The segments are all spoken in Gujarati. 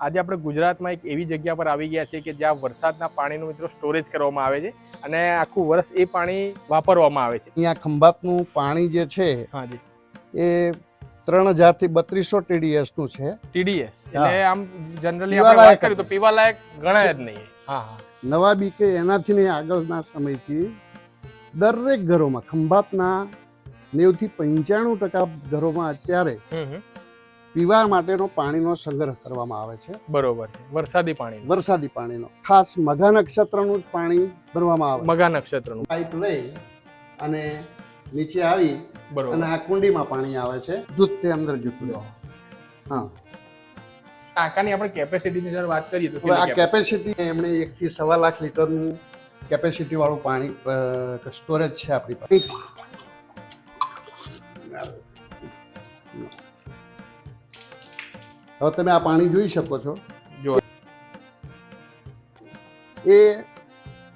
આજે આપણે ગુજરાતમાં એક એવી જગ્યા પર આવી ગયા છે કે જ્યાં વરસાદના પાણીનું મિત્રો સ્ટોરેજ કરવામાં આવે છે અને આખું વર્ષ એ પાણી વાપરવામાં આવે છે. અહીંયા ખંભાતનું પાણી જે છે એ ત્રણ હજારથી બત્રીસો ટીડીએસનું છે. ટીડીએસ એટલે આમ જનરલી આપણે વાત કરીએ તો પીવા લાયક ગણાય જ નહીં. હા નવા બીકે એનાથી ને આગળના સમયથી દરેક ઘરોમાં ખંભાતના નેવથી પંચાણું ટકા ઘરોમાં અત્યારે. પીવા માટેનો પાણીનો સંગ્રહ કરવામાં આવે છે. બરોબર વરસાદી પાણી વરસાદી પાણીનો. ખાસ મઘા નક્ષત્રનું જ પાણી ભરવામાં આવે મઘા નક્ષત્રનું. પાઇપ લઈ અને નીચે આવી બરોબર. અને આ કુંડીમાં પાણી આવે છે. દૂધ તે અંદર રહે. હા. ટાંકાની આપણે કેપેસિટીની જયારે વાત કરીએ તો આ કેપેસિટી એમણે એકથી સવા લાખ લીટરનું કેપેસિટી વાળું પાણી સ્ટોરેજ છે આપણી પાસે. હવે તમે આ પાણી જોઈ શકો છો. જો. એ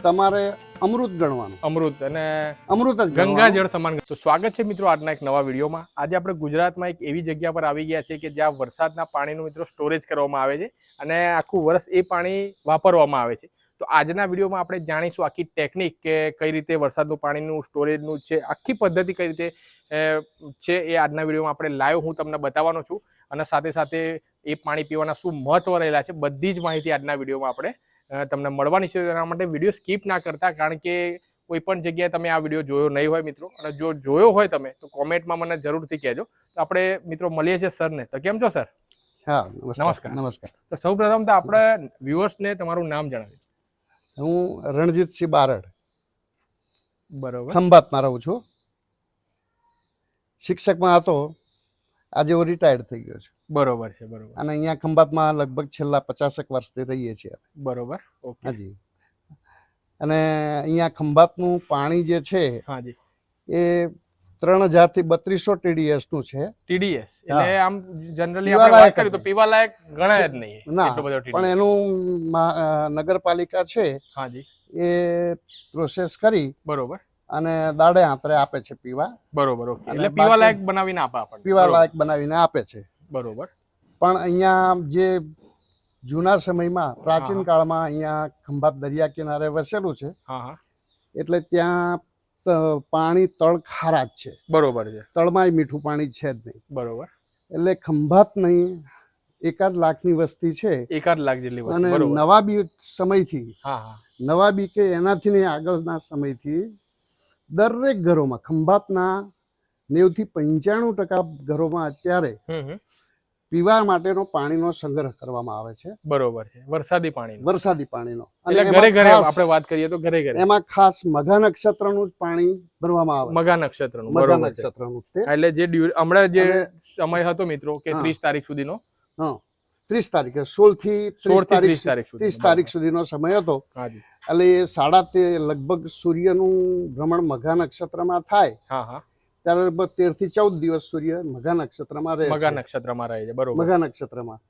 તમારે અમૃત ગણવાનું. અમૃત અને અમૃત જ ગંગા જળ સમાન તો સ્વાગત છે મિત્રો આજના એક નવા વિડીયોમાં. આજે આપણે ગુજરાતમાં એક એવી જગ્યા પર આવી ગયા છે કે જ્યાં વરસાદના પાણીનું મિત્રો સ્ટોરેજ કરવામાં આવે છે અને આખું વર્ષ એ પાણી વાપરવામાં આવે છે. તો આજના વિડીયોમાં આપણે જાણીશું આખી ટેકનિક કે કઈ રીતે વરસાદનું પાણીનું સ્ટોરેજનું છે આખી પદ્ધતિ કઈ રીતે છે એ આજના વિડીયોમાં આપણે લાઈવ હું તમને બતાવવાનો છું. અને સાથે સાથે એ પાણી પીવાના શું મહત્વ રહેલા છે બધી જ માહિતી આજના વિડીયોમાં આપણે તમને મળવાની છે. એના માટે વીડિયો સ્કીપ ના કરતા કારણ કે કોઈ પણ જગ્યાએ તમે આ વીડિયો જોયો નહીં હોય મિત્રો. અને જો જોયો હોય તમે તો કોમેન્ટમાં મને જરૂરથી કહેજો. તો આપણે મિત્રો મળીએ છીએ સરને. તો કેમ છો સર? હા નમસ્કાર. નમસ્કાર. નમસ્કાર. તો સૌ પ્રથમ તો આપણે વ્યુઅર્સને તમારું નામ જણાવી હું રણજીતસિંહ બારડ. બરોબર. ખંભાતમાં રહું છું. શિક્ષકમાં હતો. આજે હું રિટાયર્ડ થઈ ગયો છું. બરોબર છે બરોબર. અને અહીંયા ખંભાતમાં લગભગ છેલ્લા પચાસેક વર્ષથી રહીએ છીએ બરોબર ઓકે. હાજી. અને અહીંયા ખંભાતનું પાણી જે છે હાજી. એ ત્રણ હજારથી બત્રીસો ટીડીએસનું છે. ટીડીએસ એટલે આમ જનરલી આપણે વાત કરીએ તો પીવા લાયક ગણાય જ નહીં ના, પણ એનું નગરપાલિકા છે હાજી. એ પ્રોસેસ કરી બરોબર. અને દાડે આંતરે આપે છે પીવા. બરોબર એટલે પીવા લાયક બનાવીને આપે આપણને પીવા લાયક બનાવીને આપે છે. બરોબર. પણ અહીંયા જે જૂના સમયમાં પ્રાચીન કાળમાં અહીંયા ખંભાત દરિયા કિનારે વસેલું છે. એટલે ત્યાં પાણી તળ ખારા જ છે. બરોબર છે. તળમાંય મીઠું પાણી છે જ નહીં. બરોબર. એટલે ખંભાત નહીં એકાદ લાખની વસ્તી છે. એકાદ લાખ જેટલી અને નવાબી નવા બી સમયથી હા હા. નવા બી કે એનાથી આગળના સમયથી દરેક ઘરોમાં ખંભાતના નેવથી પંચાણું ટકા ઘરોમાં અત્યારે પીવા માટેનો પાણીનો સંગ્રહ કરવામાં આવે છે. બરોબર છે. વરસાદી પાણી વરસાદી પાણીનો. અને એમાં ઘરે ઘરે ખાસ- આપણે વાત કરીએ તો ઘરે ઘરે. એમાં ખાસ મઘા નક્ષત્રનું જ પાણી ભરવામાં આવે મઘા નક્ષત્રનું મઘા નક્ષત્રનું એટલે જે હમણાં જે સમય હતો મિત્રો કે હા. ત્રીસ તારીખ સુધીનો. ત્રીસ તારીખે સોળથી સોળ ત્રીસથી તારીખ ત્રીસ તારીખ સુધી ત્રીસ તારીખ સુધીનો સમય હતો. હાજી એટલે એ સાડા તે લગભગ સૂર્યનું ભ્રમણ મઘા નક્ષત્રમાં થાય ત્યારે લગભગ તેરથી ચૌદ દિવસ સૂર્ય મઘા નક્ષત્રમાં રહે મઘા નક્ષત્રમાં રહે છે બરોબર. મઘા નક્ષત્રમાં.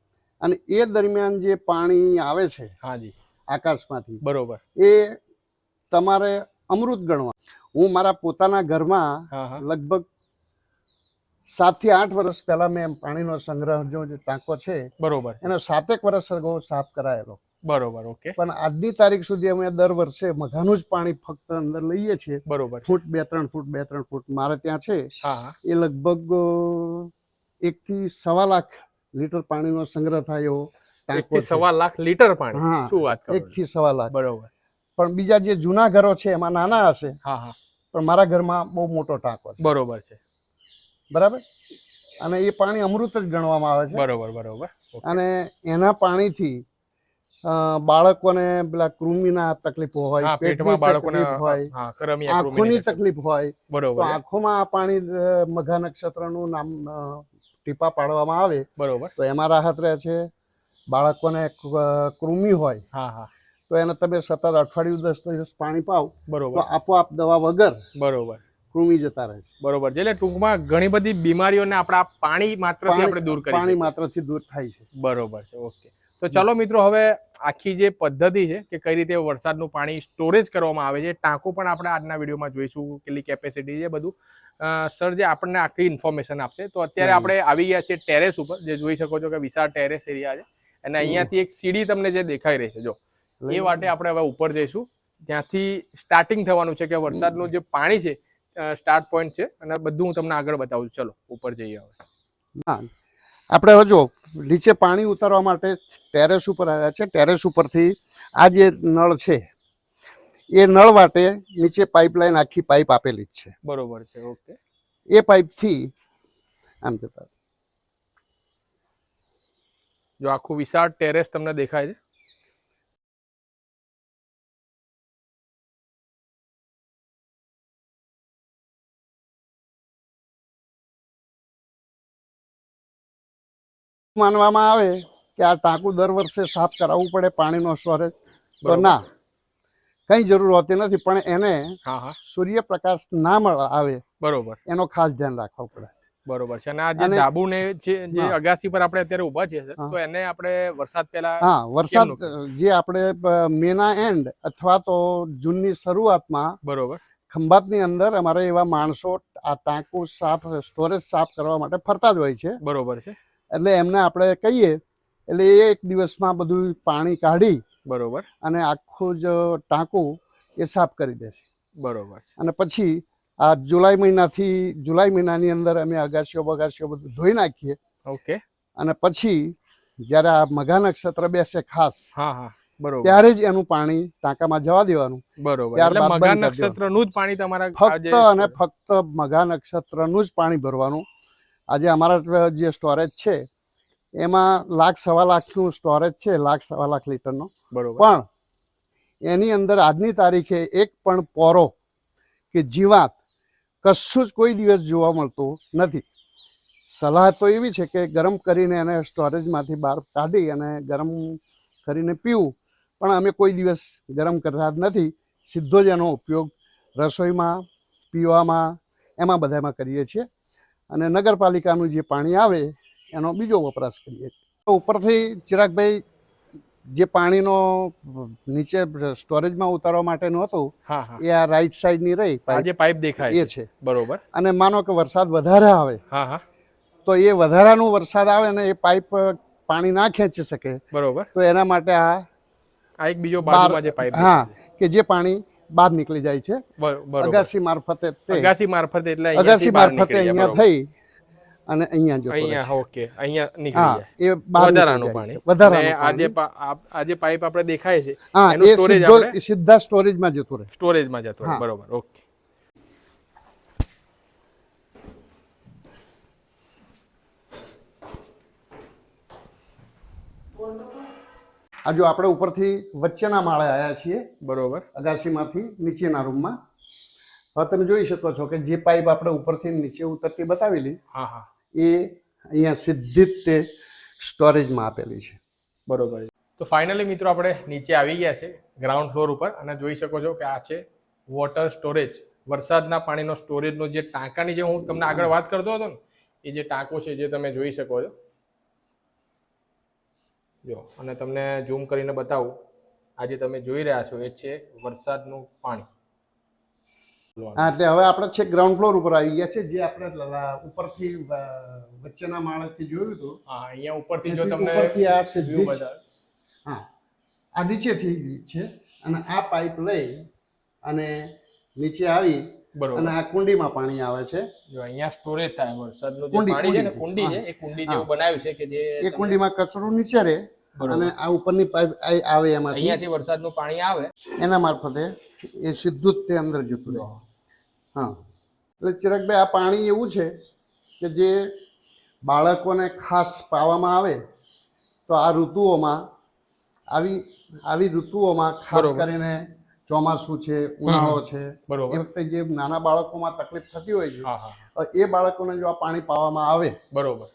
અને એ દરમિયાન જે પાણી આવે છે હાજી આકાશમાંથી બરોબર. એ તમારે અમૃત ગણવા. હું મારા પોતાના ઘરમાં લગભગ સાતથી આઠ વર્ષ પહેલા મેં પાણીનો સંગ્રહ જો ટાંકો છે બરોબર. એનો સાતેક વર્ષ અગાઉ સાફ કરાયેલો. બરોબર ઓકે. પણ આજની તારીખ સુધી અમે દર વર્ષે મઘાનું જ પાણી ફક્ત અંદર લઈએ છીએ. બરોબર. ફૂટ બે ત્રણ ફૂટ બે ત્રણ ફૂટ. મારે ત્યાં છે હા. એ લગભગ એક થી સવા લાખ લીટર પાણીનો સંગ્રહ થાય એવો એક થી સવા લાખ લીટર પાણી? શું વાત કરો એક થી સવા લાખ. બરોબર. પણ બીજા જે જૂના ઘરો છે એમાં નાના હશે હા હા. પણ મારા ઘરમાં બહુ મોટો ટાંકો છે. બરોબર છે. બરાબર? અને એ પાણી અમૃત જ ગણવામાં આવે છે. બરોબર બરોબર. અને એના પાણીથી બાળકોને પેલા કૃમિના તકલીફો હોય પેટમાં બાળકોને હોય આંખોની તકલીફ. હોય તો આંખોમાં આ પાણી મઘા નક્ષત્રનું નામ ટીપા પાડવામાં આવે બરોબર. તો એમાં રાહત રહે છે. બાળકોને કૃમિ હોય હા હા. તો એને તમે સતત અઠવાડિયું દસ દિવસ પાણી પાવ બરોબર. આપોઆપ દવા વગર બરોબર. કૃમિ જતા રહે છે. બરોબર. એટલે ટૂંકમાં ઘણી બધી બીમારીઓને આપણા પાણી માત્રથી આપણે દૂર કરી પાણી માત્ર માત્રથી દૂર થાય છે. બરોબર છે. ઓકે. તો ચાલો મિત્રો હવે આખી જે પદ્ધતિ છે કે કઈ રીતે વરસાદનું પાણી સ્ટોરેજ કરવામાં આવે છે ટાંકો પણ આપણે આજના વિડીયોમાં જોઈશું કેટલી કેપેસિટી છે બધું. સર જે આપણને આખી ઇન્ફોર્મેશન આપશે તો અત્યારે આપણે આવી ગયા છે ટેરેસ ઉપર જે જોઈ શકો છો કે વિશાળ ટેરેસ એરિયા છે. અને અહીંયાથી એક સીડી તમને જે દેખાઈ રહી છે જો. એ માટે આપણે હવે ઉપર જઈશું. ત્યાંથી સ્ટાર્ટિંગ થવાનું છે કે વરસાદનું જે પાણી છે સ્ટાર્ટ પોઈન્ટ છે અને બધું હું તમને આગળ બતાવું છું. ચલો ઉપર જઈએ હવે. આપણે હજુ નીચે પાણી ઉતારવા માટે ટેરેસ ઉપર આવ્યા છે. ટેરેસ ઉપરથી આ જે નળ છે એ નળ માટે નીચે પાઇપલાઇન આખી પાઇપ આપેલી જ છે. બરોબર છે ઓકે. એ પાઇપથી આમ જતા જો આખું વિશાળ ટેરેસ તમને દેખાય છે. માનવામાં આવે કે આ ટાંકું દર વર્ષે સાફ કરાવવું પડે પાણીનો સ્ટોરેજ તો ના કઈ જરૂર હોતી નથી પણ એને સૂર્યપ્રકાશ ના મળે આવે બરોબર. એનો ખાસ ધ્યાન રાખવું પડે. બરોબર છે. અને આ જે ધાબુ ને જે અગાસી પર આપણે અત્યારે ઊભા છે તો એને આપણે વરસાદ પહેલા હા વરસાદ જે આપણે મેના એન્ડ અથવા તો જૂનની શરૂઆતમાં બરોબર. ખંભાતની અંદર અમારે એવા માણસો આ ટાંકું સાફ સ્ટોરેજ સાફ કરવા માટે ફરતા જ હોય છે. બરોબર છે. એટલે એમને આપણે કહીએ એટલે એ એક દિવસમાં બધું પાણી કાઢી બરોબર. અને આખું જ ટાંકું એ સાફ કરી દે છે. બરોબર અને પછી આ જુલાઈ મહિનાથી જુલાઈ મહિનાની અંદર અમે અગાશીઓ બગાશીઓ બધું ધોઈ નાખીએ. ઓકે. અને પછી જ્યારે આ મઘા નક્ષત્ર બેસે ખાસ હા હા. બરોબર. ત્યારે જ એનું પાણી ટાંકામાં જવા દેવાનું. બરોબર. ત્યારબાદ મઘા બંધ કરી નક્ષત્રનું જ પાણી તમારા ફક્ત અને ફક્ત મઘા નક્ષત્રનું જ પાણી ભરવાનું. આજે અમારા જે સ્ટોરેજ છે એમાં લાખ સવા લાખનું સ્ટોરેજ છે લાખ સવા લાખ લીટરનો. બરોબર. પણ એની અંદર આજની તારીખે એક પણ પોરો કે જીવાત કશું જ કોઈ દિવસ જોવા મળતું નથી. સલાહ તો એવી છે કે ગરમ કરીને એને સ્ટોરેજમાંથી બહાર કાઢી અને ગરમ કરીને પીવું. પણ અમે કોઈ દિવસ ગરમ કરતા જ નથી. સીધો જ એનો ઉપયોગ રસોઈમાં પીવામાં એમાં બધામાં કરીએ છીએ. અને નગરપાલિકાનું જે પાણી આવે એનો બીજો વપરાશ કરીએ. ઉપરથી ચિરાગભાઈ જે પાણીનો નીચે સ્ટોરેજમાં ઉતારવા માટેનું હતું એ આ રાઈટ સાઈડની રહી જે પાઇપ દેખાય એ છે. બરોબર. અને માનો કે વરસાદ વધારે આવે તો એ વધારાનું વરસાદ આવે ને એ પાઇપ પાણી ના ખેંચી શકે બરોબર. તો એના માટે આ એક બીજો બાર બાજુમાં જે પાઇપ હા કે જે પાણી બહાર નીકળી જાય છે. અગાસી મારફતે તે અગાસી મારફતે એટલે અગાસી મારફતે અહીંયા થઈ અને અહીંયા જો અહીંયા ઓકે અહીંયા નીકળી જાય એ વધારાનું પાણી. વધારાનું આજે આ જે પાણી. પા- આ- આ જે પાઇપ આપણે દેખાય છે હા સ્ટોરેજ સીધો સ્ટોરેજમાં જતું રહે. સ્ટોરેજમાં જતો હોય બરોબર ઓકે. આ જો આપણે ઉપરથી વચ્ચેના માળે આવ્યા છીએ બરોબર. અગાસીમાંથી નીચેના રૂમમાં. હવે તમે જોઈ શકો છો કે જે પાઇપ આપણે ઉપરથી નીચે ઉતરતી બતાવેલી હા હા. એ અહીંયા સીધી જ તે સ્ટોરેજમાં આપેલી છે. બરોબર. તો ફાઇનલી મિત્રો આપણે નીચે આવી ગયા છે ગ્રાઉન્ડ ફ્લોર ઉપર અને જોઈ શકો છો કે આ છે વોટર સ્ટોરેજ. વરસાદના પાણીનો સ્ટોરેજનો જે ટાંકાની જે હું તમને આગળ વાત કરતો હતો ને એ જે ટાંકો છે જે તમે જોઈ શકો છો જો અને તમને ઝૂમ કરીને બતાવું. આજે તમે જોઈ રહ્યા છો એ છે વરસાદનું પાણી. હા એટલે હવે આપણે છે ગ્રાઉન્ડ ફ્લોર ઉપર આવી ગયા છે જે આપણે ઉપરથી વચ્ચેના માળેથી જોયું હતું. હા અહીંયા ઉપરથી જો તમને ઉપરથી આ સીધું બધા હા આ નીચેથી છે અને આ પાઇપ લઈ અને નીચે આવી અને આ કુંડીમાં પાણી આવે છે. જો અહીંયા સ્ટોરેજ થાય વરસાદનું જે પાણી છે ને કુંડી. કુંડી છે એ કુંડી જેવું બનાવ્યું છે કે જે એ કુંડીમાં કચરો નીચે રહે અને આ ઉપરની પાઇપ આવે એમાં અહીંયાથી વરસાદનું પાણી આવે. એના મારફતે એ સીધું જ તે અંદર જતું રહે. હા. એટલે ચિરાગભાઈ આ પાણી એવું છે કે જે બાળકોને ખાસ પાવામાં આવે તો આ ઋતુઓમાં આવી આવી ઋતુઓમાં ખાસ કરીને ચોમાસું છે ઉનાળો છે એ વખતે જે નાના બાળકોમાં તકલીફ થતી હોય છે એ બાળકોને જો આ પાણી પાવામાં આવે બરોબર.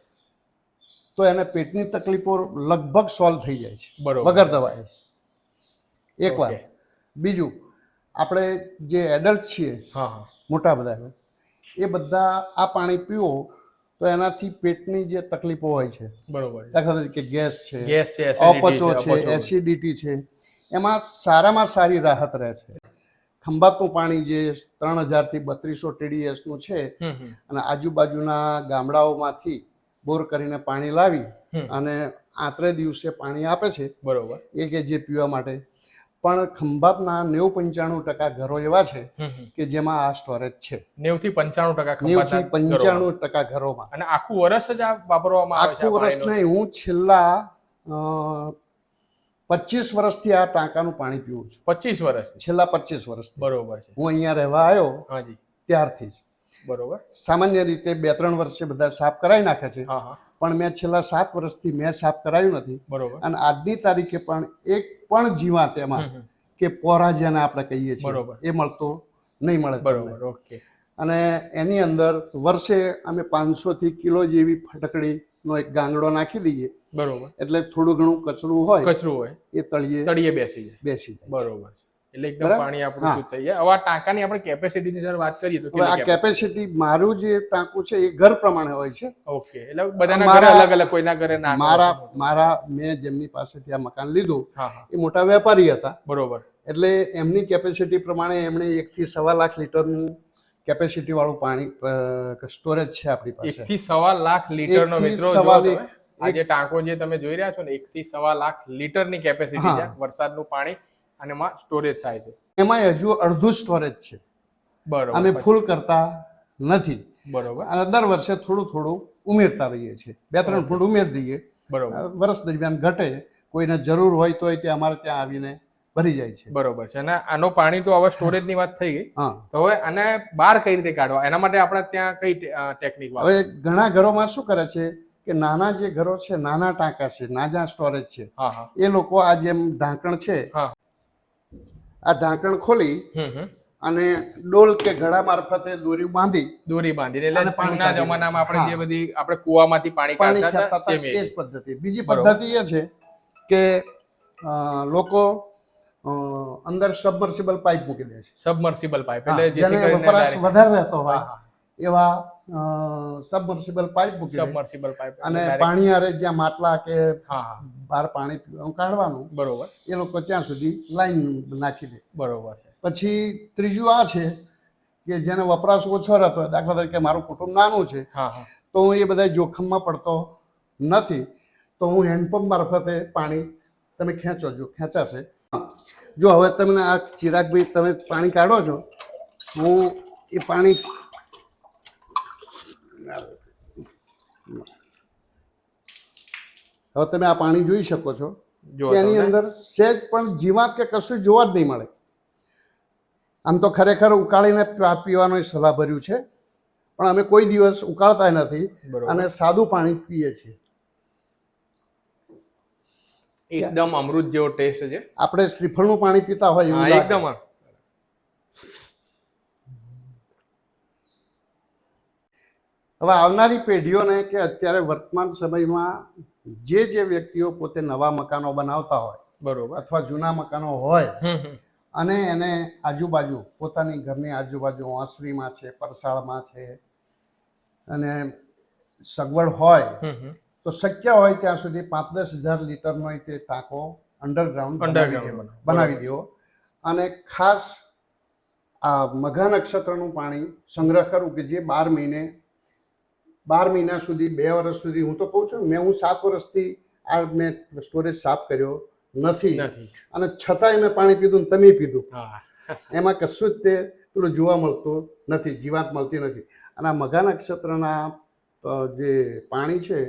તો એને પેટની તકલીફો લગભગ સોલ્વ થઈ જાય છે વગર દવાએ. એક વાત. બીજું આપણે જે એડલ્ટ છીએ મોટા બધા એ બધા આ પાણી પીવો તો એનાથી પેટની જે તકલીફો હોય છે બરોબર. દાખલા તરીકે ગેસ છે ગેસ છે અપચો છે એસિડિટી છે એમાં સારામાં સારી રાહત રહે છે. ખંભાતનું પાણી જે ત્રણ હજારથી બત્રીસો ટીડીએસનું છે. અને આજુબાજુના ગામડાઓમાંથી બોર કરીને પાણી લાવી અને આત્રે દિવસે પાણી આપે છે. બરોબર. એ કે જે પીવા માટે. પણ ખંભાતના નેવું પંચાણું ટકા ઘરો એવા છે. કે જેમાં આ સ્ટોરેજ છે. નેવું થી પંચાણું ટકા નેવું થી પંચાણું ટકા ઘરોમાં. અને આખું વર્ષ જ આ વાપરવામાં આખું વર્ષ નહીં હું છેલ્લા પચીસ વર્ષથી આ ટાંકાનું પાણી પીવું છું. પચીસ વર્ષ. છેલ્લા પચીસ વર્ષ બરોબર છે. હું અહીંયા રહેવા આવ્યો હાજી ત્યારથી જ. બરોબર. સામાન્ય રીતે બે ત્રણ વર્ષે બધા સાફ કરાવી નાખે છે. પણ મેં છેલ્લા સાત વર્ષથી મેં સાફ કરાયું નથી. બરોબર. અને આજની તારીખે પણ એક પણ જીવાત એમાં. કે પોરા જેને આપણે કહીએ છીએ. બરોબર. એ મળતો નહીં મળે બરોબર ઓકે. અને એની અંદર વર્ષે અમે પાંચસો થી કિલો જેવી ફટકડીનો એક ગાંગડો નાખી દઈએ. બરોબર. એટલે થોડું ઘણું કચરું હોય કચરું હોય. એ તળિયે તળિયે બેસી જાય. બેસી જાય. બરોબર. એટલે એકદમ પાણી આપણું શુદ્ધ થઈ જાય. હવે આ ટાંકાની આપણે કેપેસિટીની જરા વાત કરીએ તો આ કેપેસિટી મારું જે ટાંકું છે એ ઘર પ્રમાણે હોય છે. ઓકે. એટલે બધાના ઘરે અલગ અલગ કોઈના ઘરે મારા મારા મેં જેમની પાસેથી આ મકાન લીધું એ મોટા વેપારી હતા. બરોબર. એટલે એમની કેપેસિટી પ્રમાણે એમણે એકથી સવા લાખ લીટરનું કેપેસિટી વાળું પાણી સ્ટોરેજ છે આપણી પાસે. થી સવા લાખ લીટર નો મિત્રો સવા આ જે ટાંકો જે તમે જોઈ રહ્યા છો ને એક થી સવા લાખ લીટરની કેપેસિટી. છે વરસાદનું પાણી અને એમાં સ્ટોરેજ થાય છે. એમાં હજુ અડધું સ્ટોરેજ છે. બરોબર અમે ફૂલ કરતા નથી. બરોબર. અને દર વર્ષે થોડું થોડું ઉમેરતા રહીએ છીએ. બે ત્રણ ફૂટ ઉમેરી દઈએ. બરોબર. વર્ષ દરમિયાન ઘટે. કોઈને જરૂર હોય તો તે અમારે ત્યાં આવીને ભરી જાય છે. બરોબર છે. અને આનો પાણી તો હવે સ્ટોરેજની વાત થઈ ગઈ. તો હવે આને બહાર કઈ રીતે કાઢવા? એના માટે આપણે ત્યાં કઈ ટેકનિક હવે ઘણા ઘરોમાં શું કરે છે કે નાના જે ઘરો છે નાના ટાંકા છે નાના સ્ટોરેજ છે એ લોકો આ જેમ ઢાંકણ છે આ ઢાંકણ ખોલી અને ડોલ કે ઘડા મારફતે દોરી બાંધી દોરી બાંધી એટલે અને પાણી જૂના કાઢી જમાનામાં આપણે જે બધી આપણે કુવામાંથી પાણી કાઢતા હતા એ જ. પદ્ધતિ. બીજી પદ્ધતિ એ છે કે લોકો અંદર સબમર્સિબલ પાઇપ મૂકી દે છે. સબમર્સિબલ પાઇપ એટલે જેથી જેને વપરાશ વધારે રહેતો હોય. એવા સબમર્સિબલ પાઇપ મૂકી સબમર્સિબલ પાઇપ અને પાણી હારે જ્યાં માટલા કે બહાર પાણી પીવાનું કાઢવાનું બરોબર. એ લોકો ત્યાં સુધી લાઈન નાખી દે. બરોબર પછી ત્રીજું આ છે કે જેને વપરાશ ઓછો રહેતો હોય દાખલા તરીકે મારું કુટુંબ નાનું છે તો હું એ બધા જોખમમાં પડતો નથી તો હું હેન્ડપંપ મારફતે પાણી તમે ખેંચો જો ખેંચાશે જો હવે તમને આ ચિરાગભાઈ તમે પાણી કાઢો છો હું એ પાણી હવે તમે આ પાણી જોઈ શકો છો એની અંદર સહેજ પણ જીવાત કે કશું જોવા જ નહીં મળે. આમ તો ખરેખર ઉકાળીને પીવાનું સલાહ ભર્યું છે પણ અમે કોઈ દિવસ ઉકાળતા નથી અને સાદું પાણી પીએ છીએ. એકદમ અમૃત જેવો ટેસ્ટ છે આપણે શ્રીફળનું પાણી પીતા હોય એવું લાગે. એકદમ હવે આવનારી પેઢીઓને કે અત્યારે વર્તમાન સમયમાં જે જે વ્યક્તિઓ પોતે નવા મકાનો બનાવતા હોય બરોબર અથવા જૂના મકાનો હોય. અને એને આજુબાજુ પોતાની ઘરની આજુબાજુ ઓસરીમાં છે પરસાળમાં છે અને સગવડ હોય. તો શક્ય હોય ત્યાં સુધી પાંચ દસ હજાર લીટરનો તે ટાંકો અંડરગ્રાઉન્ડ બનાવી દેવો અને ખાસ આ મઘા નક્ષત્રનું પાણી સંગ્રહ કરવું કે જે બાર મહિને બાર મહિના સુધી બે વર્ષ સુધી હું તો કહું છું મેં હું સાત વર્ષથી આ મેં સ્ટોરેજ સાફ કર્યો નથી. અને છતાંય મેં પાણી પીધું ને તમે પીધું. એમાં કશું જ તે પેલું જોવા મળતું નથી જીવાત મળતી નથી. અને આ મઘા નક્ષત્રના જે પાણી છે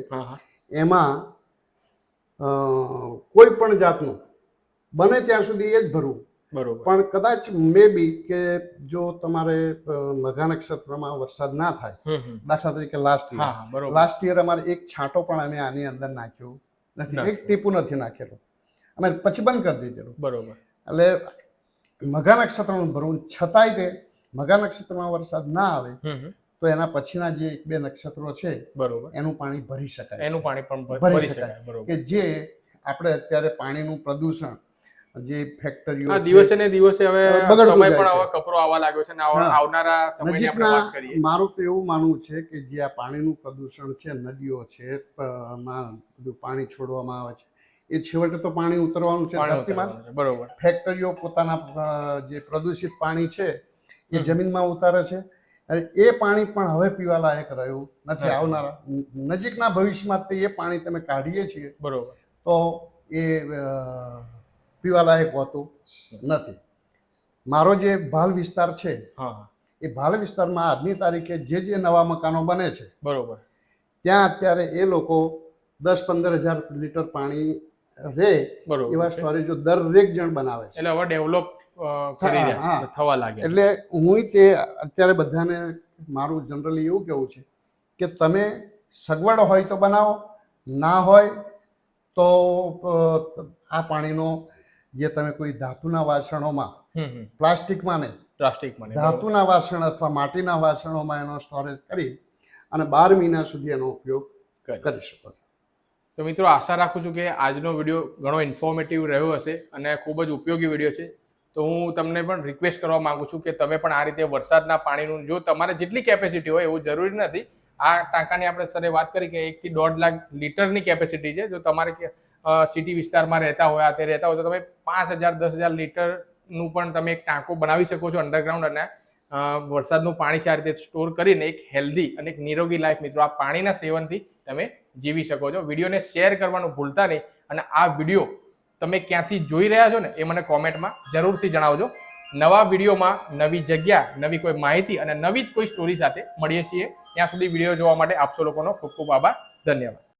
એમાં કોઈ પણ જાતનું બને ત્યાં સુધી એ જ ભરવું. બરોબર. પણ કદાચ મે બી કે જો તમારે મઘા નક્ષત્રમાં વરસાદ ના થાય. દાખલા તરીકે લાસ્ટ યર લાસ્ટ યર અમારે એક છાંટો પણ અમે આની અંદર નાખ્યો નથી એક ટીપું નથી નાખેલો. અમે પછી બંધ કરી દીધેલું. બરોબર. એટલે મઘા નક્ષત્રનું ભરવું છતાંય તે મઘા નક્ષત્રમાં વરસાદ ના આવે. તો એના પછીના જે એક બે નક્ષત્રો છે બરોબર. એનું પાણી ભરી શકાય એનું પાણી પણ ભરી શકાય. કે જે આપણે અત્યારે પાણીનું પ્રદૂષણ જે ફેક્ટરીઓ દિવસે ને દિવસે હવે સમય પણ હવે કપરો આવવા લાગ્યો છે ને આવનારા સમયની આપણે વાત કરીએ. મારું તો એવું માનવું છે કે જે આ પાણીનું પ્રદૂષણ છે નદીઓ છે માં બધું પાણી છોડવામાં આવે છે એ છેવટે તો પાણી ઉતરવાનું છે ધરતીમાં બરોબર. ફેક્ટરીઓ પોતાના જે પ્રદૂષિત પાણી છે એ જમીનમાં ઉતારે છે. અને એ પાણી પણ હવે પીવા લાયક રહ્યું નથી. આવનારા. નજીકના ભવિષ્યમાં તે એ પાણી તમે કાઢીએ છીએ બરોબર. તો એ પીવાલાયક પીવા લાયક હોતું નથી. મારો જે ભાલ વિસ્તાર છે એ ભાલ વિસ્તારમાં આજની તારીખે જે જે નવા મકાનો બને છે બરોબર. ત્યાં અત્યારે એ લોકો દસ પંદર હજાર લીટર પાણી બરોબર. એવા. સ્ટોરેજો દરેક જણ બનાવે છે. એટલે હવે ડેવલપ કરી રહ્યા. થવા લાગે એટલે હું તે અત્યારે બધાને મારું જનરલી એવું કેવું છે કે તમે સગવડ હોય તો બનાવો ના હોય તો આ પાણીનો જે તમે કોઈ ધાતુના વાસણોમાં પ્લાસ્ટિકમાં ને પ્લાસ્ટિકમાં ધાતુના વાસણ અથવા માટીના વાસણોમાં એનો સ્ટોરેજ કરી અને બાર મહિના સુધી એનો ઉપયોગ કરી. કરી શકો તો મિત્રો આશા રાખું છું કે આજનો વીડિયો ઘણો ઇન્ફોર્મેટિવ રહ્યો હશે અને ખૂબ જ ઉપયોગી વીડિયો છે. તો હું તમને પણ રિક્વેસ્ટ કરવા માંગુ છું કે તમે પણ આ રીતે વરસાદના પાણીનું, જો તમારે જેટલી કેપેસિટી હોય એવું જરૂરી નથી, આ ટાંકાની આપણે સરે વાત કરી કે એકથી દોઢ લાખ લીટરની કેપેસિટી છે. જો તમારે સિટી વિસ્તારમાં રહેતા હોય તે રહેતા હોય, તો તમે પાંચ હજાર, દસ હજાર લીટરનું પણ તમે એક ટાંકો બનાવી શકો છો અંડરગ્રાઉન્ડ અને વરસાદનું પાણી છે આ રીતે સ્ટોર કરીને એક હેલ્ધી અને એક નિરોગી લાઈફ મિત્રો, આ પાણીના સેવનથી તમે જીવી શકો છો. વિડીયોને શેર કરવાનું ભૂલતા નહીં અને આ વીડિયો તમે ક્યાંથી જોઈ રહ્યા છો ને એ મને કોમેન્ટમાં જરૂરથી જણાવજો. નવા વિડીયોમાં નવી જગ્યા, નવી કોઈ માહિતી અને નવી જ કોઈ સ્ટોરી સાથે મળીએ છીએ. ત્યાં સુધી વીડિયો જોવા માટે આપસો લોકોનો ખૂબ ખૂબ આભાર. ધન્યવાદ.